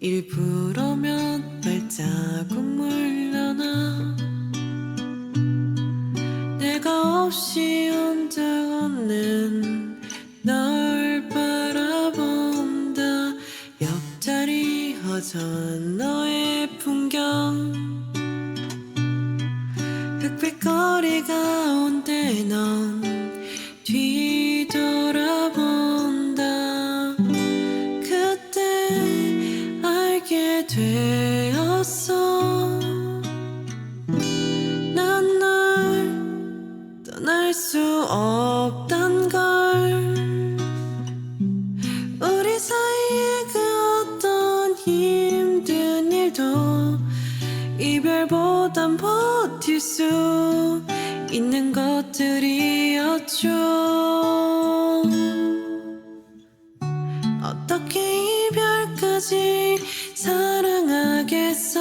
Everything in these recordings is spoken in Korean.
일부러 면 발자국 물러나. 내가 없이 혼자 걷는 널 바라본다. 옆자리 허전 너의 풍경. 흑백거리 가운데 넌 되었어. 난 널 떠날 수 없단 걸. 우리 사이에 그 어떤 힘든 일도 이별보단 버틸 수 있는 것들이었죠. 어떻게 이별까지 사랑하겠어.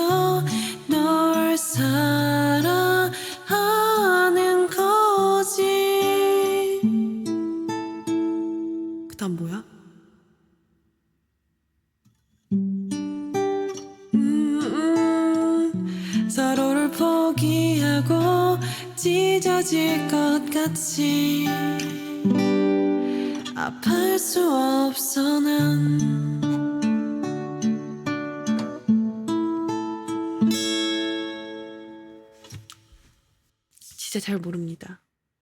널 사랑하는 거지. 그 다음 뭐야? 음, 서로를 포기하고 찢어질 것 같이 아파할 수 없어 난 진짜 잘 모릅니다